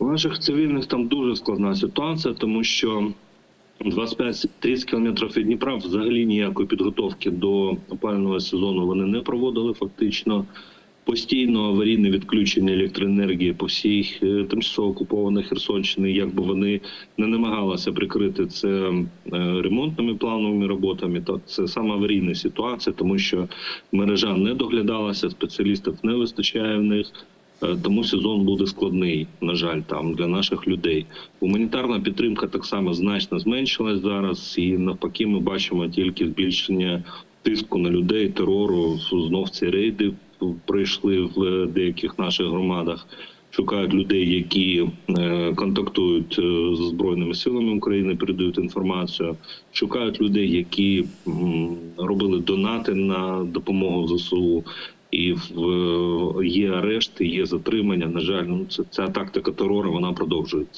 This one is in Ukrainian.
У наших цивільних там дуже складна ситуація, тому що 25-30 кілометрів від Дніпра взагалі ніякої підготовки до опалювального сезону вони не проводили фактично. Постійно аварійне відключення електроенергії по всій е, тимчасово окупованій Херсонщині, як би вони не намагалися прикрити це е, ремонтними плановими роботами, то це саме аварійна ситуація, тому що мережа не доглядалася, спеціалістів не вистачає в них. Е, Тому сезон буде складний, на жаль, там для наших людей. Гуманітарна підтримка так само значно зменшилась зараз, і навпаки, ми бачимо тільки збільшення тиску на людей, терору. Знов ці рейди прийшли в деяких наших громадах. Шукають людей, які е, контактують е, з збройними силами України, передають інформацію. Шукають людей, які робили донати на допомогу ЗСУ. І в е, є арешти, є затримання. На жаль, ну це ця тактика терору вона продовжується.